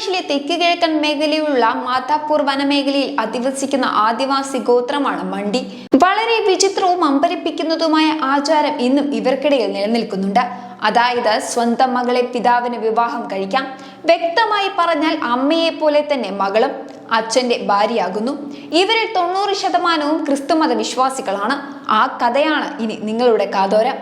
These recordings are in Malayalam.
ബംഗ്ലാദേശിലെ തെക്ക് കിഴക്കൻ മേഖലയിലുള്ള മാതാപൂർ വനമേഖലയിൽ അധിവസിക്കുന്ന ആദിവാസി ഗോത്രമാണ് മണ്ടി വളരെ വിചിത്രവും അമ്പരിപ്പിക്കുന്നതുമായ ആചാരം ഇന്നും ഇവർക്കിടയിൽ നിലനിൽക്കുന്നുണ്ട്. അതായത് സ്വന്തം മകളെ പിതാവിന് വിവാഹം കഴിക്കാം. വ്യക്തമായി പറഞ്ഞാൽ അമ്മയെ പോലെ തന്നെ മകളും അച്ഛന്റെ ഭാര്യയാകുന്നു. ഇവരിൽ തൊണ്ണൂറ് ശതമാനവും ക്രിസ്തുമത വിശ്വാസികളാണ് ആ കഥയാണ് ഇനി നിങ്ങളുടെ കാതോരം.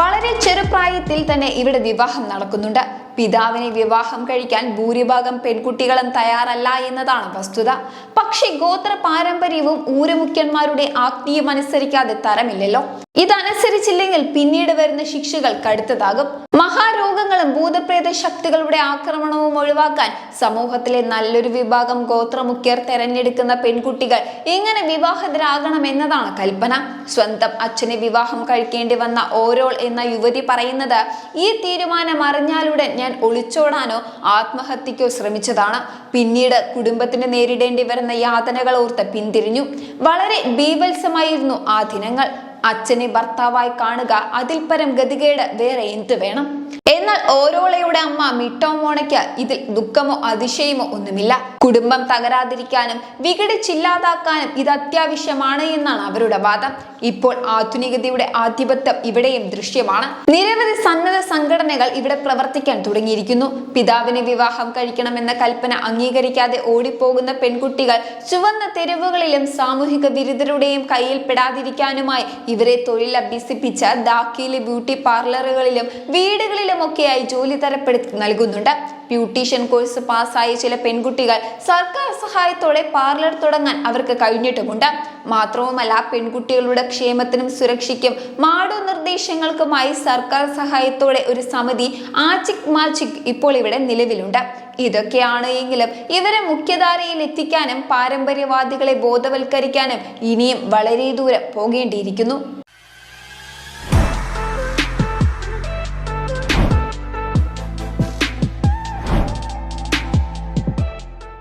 വളരെ ചെറുപ്രായത്തിൽ തന്നെ ഇവിടെ വിവാഹം നടക്കുന്നുണ്ട്. പിതാവിനെ വിവാഹം കഴിക്കാൻ ഭൂരിഭാഗം പെൺകുട്ടികളും തയ്യാറല്ല എന്നതാണ് വസ്തുത. പക്ഷെ ഗോത്ര പാരമ്പര്യവും ഊരമുഖ്യന്മാരുടെ ആജ്ഞയും അനുസരിക്കാതെ തരമില്ലല്ലോ. ഇതനുസരിച്ചില്ലെങ്കിൽ പിന്നീട് വരുന്ന ശിക്ഷകൾ കടുത്തതാകും മഹാരോഗങ്ങളും ഭൂതപ്രേത ശക്തികളുടെ ആക്രമണവും ഒഴിവാക്കാൻ സമൂഹത്തിലെ നല്ലൊരു വിഭാഗം ഗോത്രമുഖ്യർ തെരഞ്ഞെടുക്കുന്ന പെൺകുട്ടികൾ ഇങ്ങനെ വിവാഹിതരാകണം എന്നതാണ് കൽപ്പന. സ്വന്തം അച്ഛനെ വിവാഹം കഴിക്കേണ്ടി വന്ന ഓരോൾ എന്ന യുവതി പറയുന്നത് ഈ തീരുമാനം അറിഞ്ഞാലുടൻ ഞാൻ ഒളിച്ചോടാനോ ആത്മഹത്യക്കോ ശ്രമിച്ചതാണ്. പിന്നീട് കുടുംബത്തിന് നേരിടേണ്ടി വരുന്ന യാതനകൾ ഓർത്ത് പിന്തിരിഞ്ഞു. വളരെ ബീവത്സമായിരുന്നു ആ ദിനങ്ങൾ. അച്ഛനെ ഭർത്താവായി കാണുക. അതിൽ പരം ഗതികേട് വേറെ എന്ത് വേണം? എന്നാൽ ഓരോളയുടെ അമ്മ മിട്ടോ മോണയ്ക്ക് ഇതിൽ ദുഃഖമോ അതിശയമോ ഒന്നുമില്ല. കുടുംബം തകരാതിരിക്കാനും വിഘടിച്ചില്ലാതാക്കാനും ഇത് അത്യാവശ്യമാണ് എന്നാണ് അവരുടെ വാദം. ഇപ്പോൾ ആധുനികതയുടെ ആധിപത്യം ഇവിടെയും ദൃശ്യമാണ്. നിരവധി സന്നദ്ധ സംഘടനകൾ ഇവിടെ പ്രവർത്തിക്കാൻ തുടങ്ങിയിരിക്കുന്നു. പിതാവിനെ വിവാഹം കഴിക്കണമെന്ന കൽപ്പന അംഗീകരിക്കാതെ ഓടിപ്പോകുന്ന പെൺകുട്ടികൾ ചുവന്ന തെരുവുകളിലും സാമൂഹിക വിരുദ്ധരുടെയും കയ്യിൽ പെടാതിരിക്കാനുമായി ഇവരെ തൊഴിൽ അഭ്യസിപ്പിച്ച ദാക്കിയിലെ ബ്യൂട്ടി പാർലറുകളിലും വീടുകളിലുമൊക്കെയായി ജോലി തരപ്പെടുത്തി നൽകുന്നുണ്ട്. ബ്യൂട്ടീഷ്യൻ കോഴ്സ് പാസ്സായ ചില പെൺകുട്ടികൾ സർക്കാർ സഹായത്തോടെ പാർലർ തുടങ്ങാൻ അവർക്ക് കഴിഞ്ഞിട്ടുമുണ്ട്. മാത്രവുമല്ല പെൺകുട്ടികളുടെ ക്ഷേമത്തിനും സുരക്ഷയ്ക്കും മാടു നിർദ്ദേശങ്ങൾക്കുമായി സർക്കാർ സഹായത്തോടെ ഒരു സമിതി ആചിക് മാചിക് ഇപ്പോൾ ഇവിടെ നിലവിലുണ്ട്. ഇതൊക്കെയാണ് എങ്കിലും ഇവരെ മുഖ്യധാരയിൽ എത്തിക്കാനും പാരമ്പര്യവാദികളെ ബോധവൽക്കരിക്കാനും ഇനിയും വളരെ ദൂരം പോകേണ്ടിയിരിക്കുന്നു.